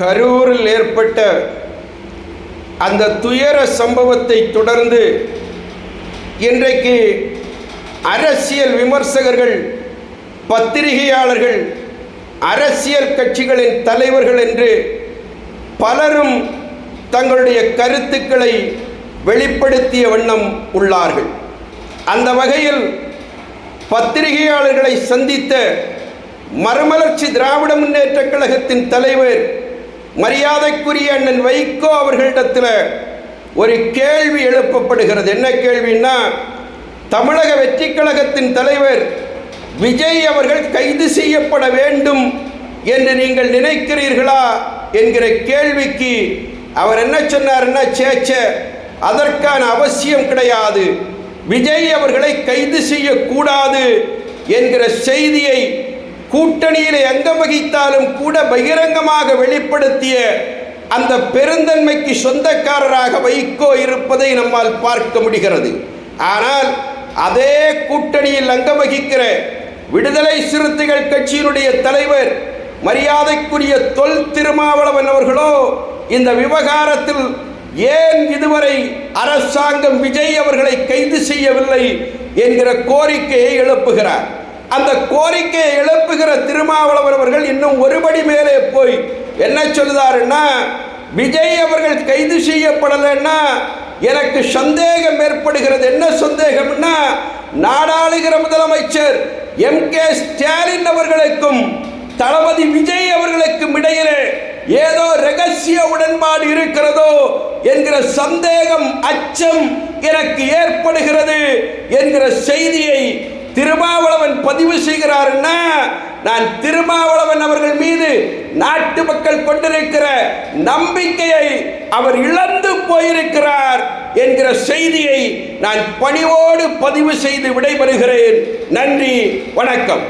கரூரில் ஏற்பட்ட அந்த துயர சம்பவத்தை தொடர்ந்து இன்றைக்கு அரசியல் விமர்சகர்கள் பத்திரிகையாளர்கள் அரசியல் கட்சிகளின் தலைவர்கள் என்று பலரும் தங்களுடைய கருத்துக்களை வெளிப்படுத்திய வண்ணம் உள்ளார்கள். அந்த வகையில் பத்திரிகையாளர்களை சந்தித்த மறுமலர்ச்சி திராவிட முன்னேற்ற கழகத்தின் தலைவர் மரியாதைக்குரிய அண்ணன் வைகோ அவர்களிடத்தில் ஒரு கேள்வி எழுப்பப்படுகிறது. என்ன கேள்வின்னா தமிழக வெற்றி கழகத்தின் தலைவர் விஜய் அவர்கள் கைது செய்யப்பட வேண்டும் என்று நீங்கள் நினைக்கிறீர்களா என்கிற கேள்விக்கு அவர் என்ன சொன்னார்னா சேச்ச அதற்கான அவசியம் கிடையாது. விஜய் அவர்களை கைது செய்யக்கூடாது என்கிற செய்தியை கூட்டணியில் அங்கம் வகித்தாலும் கூட பகிரங்கமாக வெளிப்படுத்திய அந்த பெருந்தன்மைக்கு சொந்தக்காரராக வைகோ இருப்பதை நம்மால் பார்க்க முடிகிறது. ஆனால் அதே கூட்டணியில் அங்கம் வகிக்கிற விடுதலை சிறுத்தைகள் கட்சியினுடைய தலைவர் மரியாதைக்குரிய தொல் திருமாவளவன் அவர்களோ இந்த விவகாரத்தில் ஏன் இதுவரை அரசாங்கம் விஜய் அவர்களை கைது செய்யவில்லை என்கிற கோரிக்கையை எழுப்புகிறார். அந்த கோரிக்கையை சொல்லுகிற திருமாவளவர் அவர்கள் இன்னும் ஒருபடி மேலே போய் என்ன சொல்லுதாருன்னா விஜய் அவர்கள் கைது செய்யப்படலைன்னா எனக்கு சந்தேகம் ஏற்படுகிறது. என்ன சந்தேகம்னா நாடாளுகிற முதலமைச்சர் எம் கே ஸ்டாலின் அவர்களுக்கும் தளபதி விஜய் அவர்களுக்கும் இடையிலே ஏதோ ரகசிய உடன்பாடு இருக்கிறதோ என்கிற சந்தேகம் அச்சம் எனக்கு ஏற்படுகிறது என்கிற செய்தியை திருமாவளவன் பதிவு செய்கிறார்னா நான் திருமாவளவன் அவர்கள் மீது நாட்டு மக்கள் கொண்டிருக்கிற நம்பிக்கையை அவர் இழந்து போயிருக்கிறார் என்கிற செய்தியை நான் பணிவோடு பதிவு செய்து விடைபெறுகிறேன். நன்றி வணக்கம்.